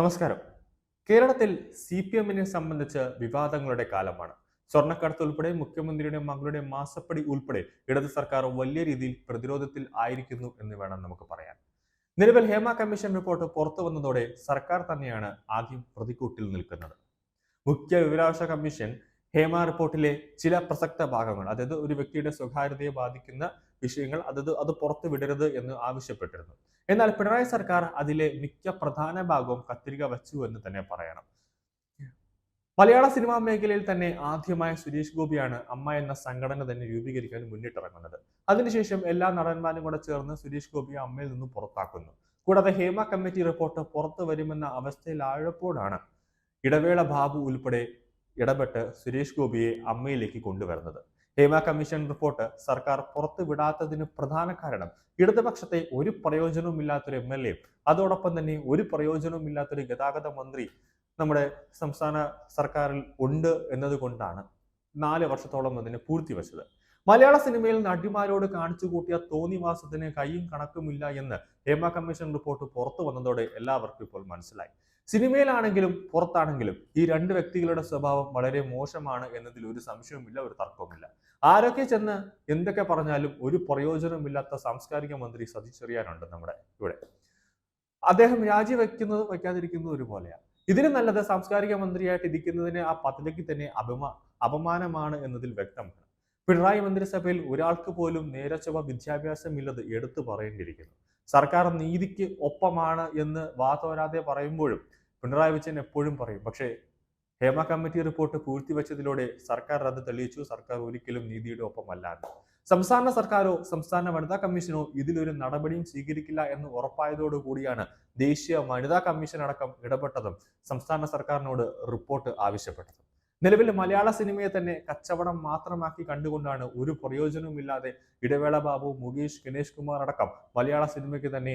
നമസ്കാരം. കേരളത്തിൽ C P എമ്മിനെ സംബന്ധിച്ച് വിവാദങ്ങളുടെ കാലമാണ്. സ്വർണക്കടത്ത് ഉൾപ്പെടെ മുഖ്യമന്ത്രിയുടെ മകളുടെ മാസപ്പടി ഉൾപ്പെടെ ഇടത് സർക്കാർ വലിയ രീതിയിൽ പ്രതിരോധത്തിൽ ആയിരിക്കുന്നു എന്ന് വേണം നമുക്ക് പറയാൻ. നിലവിൽ ഹേമ കമ്മീഷൻ റിപ്പോർട്ട് പുറത്തു വന്നതോടെ സർക്കാർ തന്നെയാണ് ആദ്യം പ്രതിക്കൂട്ടിൽ നിൽക്കുന്നത്. മുഖ്യ വിവരാവകാശ കമ്മീഷൻ ഹേമ റിപ്പോർട്ടിലെ ചില പ്രസക്ത ഭാഗങ്ങൾ അതായത് ഒരു വ്യക്തിയുടെ സ്വകാര്യതയെ ബാധിക്കുന്ന വിഷയങ്ങൾ അതത് അത് പുറത്തു വിടരുത് എന്ന് ആവശ്യപ്പെട്ടിരുന്നു. എന്നാൽ പിണറായി സർക്കാർ അതിലെ മിക്ക പ്രധാന ഭാഗവും കത്തിരിക വച്ചു എന്ന് തന്നെ പറയണം. മലയാള സിനിമാ മേഖലയിൽ തന്നെ ആദ്യമായ സുരേഷ് ഗോപിയാണ് അമ്മ എന്ന സംഘടന തന്നെ രൂപീകരിക്കാൻ മുന്നിട്ടിറങ്ങുന്നത്. അതിനുശേഷം എല്ലാ നടന്മാരും കൂടെ ചേർന്ന് സുരേഷ് ഗോപിയെ അമ്മയിൽ നിന്ന് പുറത്താക്കുന്നു. കൂടാതെ ഹേമ കമ്മിറ്റി റിപ്പോർട്ട് പുറത്തു വരുമെന്ന അവസ്ഥയിലായപ്പോഴാണ് ഇടവേള ബാബു ഉൾപ്പെടെ ഇടപെട്ട് സുരേഷ് ഗോപിയെ അമ്മയിലേക്ക് കൊണ്ടുവരുന്നത്. ഹേമ കമ്മീഷൻ റിപ്പോർട്ട് സർക്കാർ പുറത്തുവിടാത്തതിന് പ്രധാന കാരണം ഇടതുപക്ഷത്തെ ഒരു പ്രയോജനവുമില്ലാത്തൊരു എം എൽ എ അതോടൊപ്പം തന്നെ ഒരു പ്രയോജനവുമില്ലാത്തൊരു ഗതാഗത മന്ത്രി നമ്മുടെ സംസ്ഥാന സർക്കാരിൽ ഉണ്ട് എന്നതുകൊണ്ടാണ് നാല് വർഷത്തോളം അതിനെ വച്ചത് മലയാള സിനിമയിൽ നടിമാരോട് കാണിച്ചു കൂട്ടിയ തോന്നിവാസത്തിന് കൈയും കണക്കുമില്ല എന്ന് ഹേമ കമ്മീഷൻ റിപ്പോർട്ട് പുറത്തു വന്നതോടെ എല്ലാവർക്കും ഇപ്പോൾ മനസ്സിലായി. സിനിമയിലാണെങ്കിലും പുറത്താണെങ്കിലും ഈ രണ്ട് വ്യക്തികളുടെ സ്വഭാവം വളരെ മോശമാണ് എന്നതിൽ ഒരു സംശയവുമില്ല ഒരു തർക്കവുമില്ല. ആരൊക്കെ ചെന്ന് എന്തൊക്കെ പറഞ്ഞാലും ഒരു പ്രയോജനമില്ലാത്ത സാംസ്കാരിക മന്ത്രി സതീഷ് ചെറിയാനുണ്ട് നമ്മുടെ ഇവിടെ. അദ്ദേഹം രാജിവെക്കുന്നത് വയ്ക്കാതിരിക്കുന്നത് ഒരുപോലെയാണ്. ഇതിന് നല്ലത് സാംസ്കാരിക മന്ത്രിയായിട്ട് ഇരിക്കുന്നതിന് ആ പദവിക്ക് തന്നെ അപമാ അപമാനമാണ് എന്നതിൽ വ്യക്തമാണ്. പിണറായി മന്ത്രിസഭയിൽ ഒരാൾക്ക് പോലും നേരച്ചവ വിദ്യാഭ്യാസമില്ലത് എടുത്തു പറയേണ്ടിയിരിക്കുന്നു. സർക്കാർ നീതിക്ക് ഒപ്പമാണ് എന്ന് വാതോരാതെ പറയുമ്പോഴും പിണറായി വിജയൻ എപ്പോഴും പറയും. പക്ഷേ ഹേമ കമ്മിറ്റി റിപ്പോർട്ട് പൂഴ്ത്തിവെച്ചതിലൂടെ സർക്കാർ അത് തെളിയിച്ചു. സർക്കാർ ഒരിക്കലും നീതിയുടെ ഒപ്പമല്ല എന്ന് സംസ്ഥാന സർക്കാരോ സംസ്ഥാന വനിതാ കമ്മീഷനോ ഇതിലൊരു നടപടിയും സ്വീകരിക്കില്ല എന്ന് ഉറപ്പായതോടുകൂടിയാണ് ദേശീയ വനിതാ കമ്മീഷൻ അടക്കം ഇടപെട്ടതും സംസ്ഥാന സർക്കാരിനോട് റിപ്പോർട്ട് ആവശ്യപ്പെട്ടതും. നിലവിൽ മലയാള സിനിമയെ തന്നെ കച്ചവടം മാത്രമാക്കി കണ്ടുകൊണ്ടാണ് ഒരു പ്രയോജനവുമില്ലാതെ ഇടവേള ബാബു മുകേഷ് ഗണേഷ് കുമാർ അടക്കം മലയാള സിനിമയ്ക്ക് തന്നെ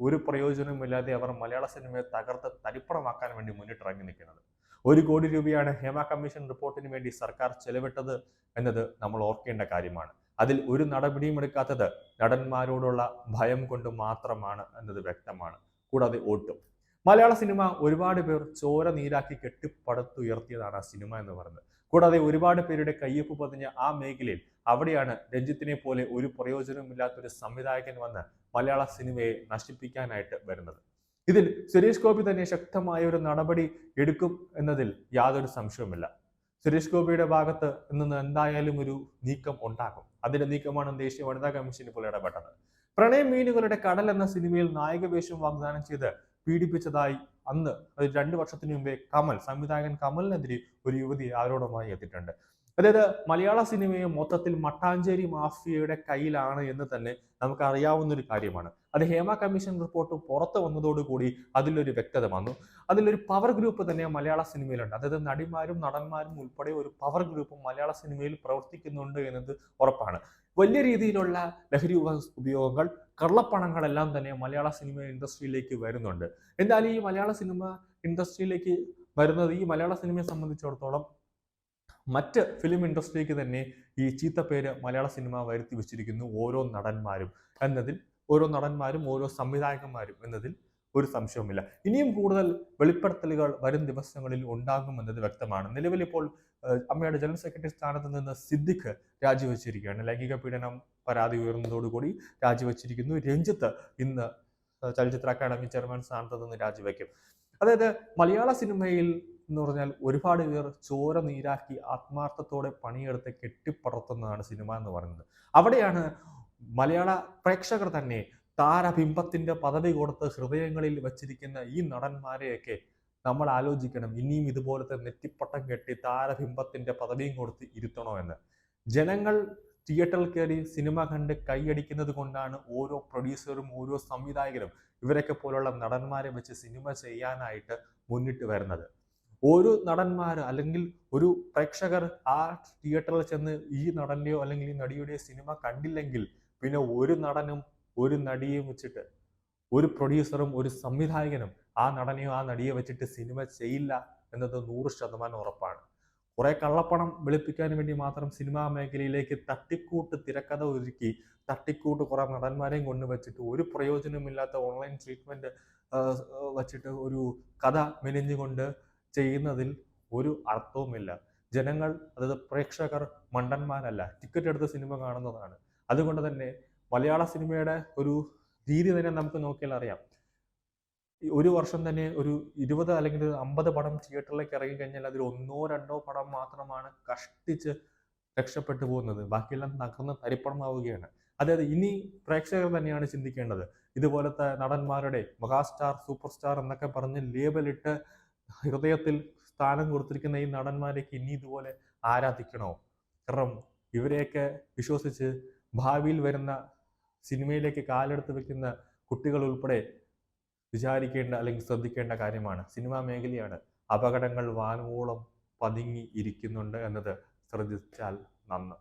ഒരു പ്രയോജനവുമില്ലാതെ അവർ മലയാള സിനിമയെ തകർത്ത് തരിപ്പണമാക്കാൻ വേണ്ടി മുന്നിട്ടിറങ്ങി നിൽക്കുന്നത്. ഒരു കോടി രൂപയാണ് ഹേമ കമ്മീഷൻ റിപ്പോർട്ടിന് വേണ്ടി സർക്കാർ ചെലവിട്ടത് എന്നത് നമ്മൾ ഓർക്കേണ്ട കാര്യമാണ്. അതിൽ ഒരു നടപടിയും എടുക്കാത്തത് നടന്മാരോടുള്ള ഭയം കൊണ്ട് മാത്രമാണ് എന്നത് വ്യക്തമാണ്. കൂടാതെ വോട്ടും. മലയാള സിനിമ ഒരുപാട് പേർ ചോര നീരാക്കി കെട്ടിപ്പടുത്തുയർത്തിയതാണ് ആ സിനിമ എന്ന് പറയുന്നത്. കൂടാതെ ഒരുപാട് പേരുടെ കയ്യൊപ്പ് പതിഞ്ഞ ആ മേഖലയിൽ അവിടെയാണ് രഞ്ജിത്തിനെ പോലെ ഒരു പ്രയോജനമില്ലാത്തൊരു സംവിധായകൻ വന്ന് മലയാള സിനിമയെ നശിപ്പിക്കാനായിട്ട് വരുന്നത്. ഇതിൽ സുരേഷ് ഗോപി തന്നെ ശക്തമായ ഒരു നടപടി എടുക്കും എന്നതിൽ യാതൊരു സംശയവുമില്ല. സുരേഷ് ഗോപിയുടെ ഭാഗത്ത് നിന്ന് എന്തായാലും ഒരു നീക്കം ഉണ്ടാകും. അതിന്റെ നീക്കമാണ് ദേശീയ വനിതാ കമ്മീഷൻ ഇപ്പോൾ ഇടപെട്ടത്. പ്രണയ മീനുകളുടെ കടൽ എന്ന സിനിമയിൽ നായകവേഷം വാഗ്ദാനം ചെയ്ത് പീഡിപ്പിച്ചതായി അന്ന് രണ്ട് വർഷത്തിന് മുമ്പേ കമൽ സംവിധായകൻ കമലിനെതിരെ ഒരു യുവതി ആരോപണമായി എത്തിയിട്ടുണ്ട്. അതായത് മലയാള സിനിമയെ മൊത്തത്തിൽ മട്ടാഞ്ചേരി മാഫിയയുടെ കയ്യിലാണ് എന്ന് തന്നെ നമുക്ക് അറിയാവുന്ന ഒരു കാര്യമാണ്. അത് ഹേമ കമ്മീഷൻ റിപ്പോർട്ട് പുറത്തു വന്നതോടുകൂടി അതിലൊരു വ്യക്തത വന്നു. അതിലൊരു പവർ ഗ്രൂപ്പ് തന്നെ മലയാള സിനിമയിലുണ്ട്. അതായത് നടിമാരും നടന്മാരും ഉൾപ്പെടെ ഒരു പവർ ഗ്രൂപ്പ് മലയാള സിനിമയിൽ പ്രവർത്തിക്കുന്നുണ്ട് എന്നത് ഉറപ്പാണ്. വലിയ രീതിയിലുള്ള ലഹരി ഉപ- ഉപയോഗങ്ങൾ കള്ളപ്പണങ്ങളെല്ലാം തന്നെ മലയാള സിനിമ ഇൻഡസ്ട്രിയിലേക്ക് വരുന്നുണ്ട്. എന്നാൽ ഈ മലയാള സിനിമ ഇൻഡസ്ട്രിയിലേക്ക് വരുന്നത് ഈ മലയാള സിനിമയെ സംബന്ധിച്ചിടത്തോളം മറ്റ് ഫിലിം ഇൻഡസ്ട്രിക്ക് തന്നെ ഈ ചീത്ത പേര് മലയാള സിനിമ വരുത്തി വെച്ചിരിക്കുന്നു ഓരോ നടന്മാരും എന്നതിൽ ഓരോ നടന്മാരും ഓരോ സംവിധായകന്മാരും എന്നതിൽ ഒരു സംശയവുമില്ല. ഇനിയും കൂടുതൽ വെളിപ്പെടുത്തലുകൾ വരും ദിവസങ്ങളിൽ ഉണ്ടാകുമെന്നത് വ്യക്തമാണ്. നിലവിലിപ്പോൾ അമ്മയുടെ ജനറൽ സെക്രട്ടറി സ്ഥാനത്ത് നിന്ന് സിദ്ദിഖ് രാജിവെച്ചിരിക്കുകയാണ്. ലൈംഗിക പീഡനം പരാതി ഉയർന്നതോടുകൂടി രാജിവെച്ചിരിക്കുന്നു. രഞ്ജിത്ത് ഇന്ന് ചലച്ചിത്ര അക്കാദമി ചെയർമാൻ സ്ഥാനത്ത് നിന്ന് രാജിവെക്കും. അതായത് മലയാള സിനിമയിൽ എന്ന് പറഞ്ഞാൽ ഒരുപാട് പേർ ചോര നീരാക്കി ആത്മാർത്ഥത്തോടെ പണിയെടുത്ത് കെട്ടിപ്പടർത്തുന്നതാണ് സിനിമ എന്ന് പറയുന്നത്. അവിടെയാണ് മലയാള പ്രേക്ഷകർ തന്നെ താരബിംബത്തിന്റെ പദവി കൊടുത്ത് ഹൃദയങ്ങളിൽ വച്ചിരിക്കുന്ന ഈ നടന്മാരെയൊക്കെ നമ്മൾ ആലോചിക്കണം. ഇനിയും ഇതുപോലത്തെ നെറ്റിപ്പട്ടം കെട്ടി താരബിംബത്തിന്റെ പദവിയും കൊടുത്ത് ഇരുത്തണോ എന്ന്. ജനങ്ങൾ തിയേറ്ററിൽ കയറി സിനിമ കണ്ട് കൈയടിക്കുന്നത് കൊണ്ടാണ് ഓരോ പ്രൊഡ്യൂസറും ഓരോ സംവിധായകരും ഇവരൊക്കെ പോലുള്ള നടന്മാരെ വെച്ച് സിനിമ ചെയ്യാനായിട്ട് മുന്നിട്ട് വരുന്നത്. ഒരു നടന്മാർ അല്ലെങ്കിൽ ഒരു പ്രേക്ഷകർ ആ തിയേറ്ററിൽ ചെന്ന് ഈ നടന്റെയോ അല്ലെങ്കിൽ ഈ നടിയുടെയോ സിനിമ കണ്ടില്ലെങ്കിൽ പിന്നെ ഒരു നടനും ഒരു നടിയും വെച്ചിട്ട് ഒരു പ്രൊഡ്യൂസറും ഒരു സംവിധായകനും ആ നടനെയോ ആ നടിയെ വെച്ചിട്ട് സിനിമ ചെയ്യില്ല എന്നത് നൂറ് ശതമാനം ഉറപ്പാണ്. കുറെ കള്ളപ്പണം വെളുപ്പിക്കാൻ വേണ്ടി മാത്രം സിനിമാ മേഖലയിലേക്ക് തട്ടിക്കൂട്ട് തിരക്കഥ ഒരുക്കി തട്ടിക്കൂട്ട് കുറെ നടന്മാരെയും കൊണ്ടുവച്ചിട്ട് ഒരു പ്രയോജനമില്ലാത്ത ഓൺലൈൻ ട്രീറ്റ്മെന്റ് വച്ചിട്ട് ഒരു കഥ മെലിഞ്ഞുകൊണ്ട് ചെയ്യുന്നതിൽ ഒരു അർത്ഥവുമില്ല. ജനങ്ങൾ അതായത് പ്രേക്ഷകർ മണ്ടന്മാരല്ല. ടിക്കറ്റ് എടുത്ത് സിനിമ കാണുന്നതാണ്. അതുകൊണ്ട് തന്നെ മലയാള സിനിമയുടെ ഒരു രീതി തന്നെ നമുക്ക് നോക്കിയാൽ അറിയാം. ഒരു വർഷം തന്നെ ഒരു ഇരുപത് അല്ലെങ്കിൽ അമ്പത് പടം തിയേറ്ററിലേക്ക് ഇറങ്ങി കഴിഞ്ഞാൽ അതിൽ ഒന്നോ രണ്ടോ പടം മാത്രമാണ് കഷ്ടിച്ച് രക്ഷപ്പെട്ടു പോകുന്നത്. ബാക്കിയെല്ലാം തകർന്ന് തരിപ്പണമാവുകയാണ്. അതായത് ഇനി പ്രേക്ഷകർ തന്നെയാണ് ചിന്തിക്കേണ്ടത്. ഇതുപോലത്തെ നടന്മാരുടെ മെഗാസ്റ്റാർ സൂപ്പർ സ്റ്റാർ എന്നൊക്കെ പറഞ്ഞ് ലേബലിട്ട് ഹൃദയത്തിൽ സ്ഥാനം കൊടുത്തിരിക്കുന്ന ഈ നടന്മാരേക്ക് ഇനി ഇതുപോലെ ആരാധിക്കണോ? കാരണം ഇവരെയൊക്കെ വിശ്വസിച്ച് ഭാവിയിൽ വരുന്ന സിനിമയിലേക്ക് കാലെടുത്ത് വെക്കുന്ന കുട്ടികൾ ഉൾപ്പെടെ വിചാരിക്കേണ്ട അല്ലെങ്കിൽ ശ്രദ്ധിക്കേണ്ട കാര്യമാണ്. സിനിമാ മേഖലയാണ് അപകടങ്ങൾ വാനോളം പതുങ്ങി ഇരിക്കുന്നുണ്ട് എന്നത് ശ്രദ്ധിച്ചാൽ നന്ന്.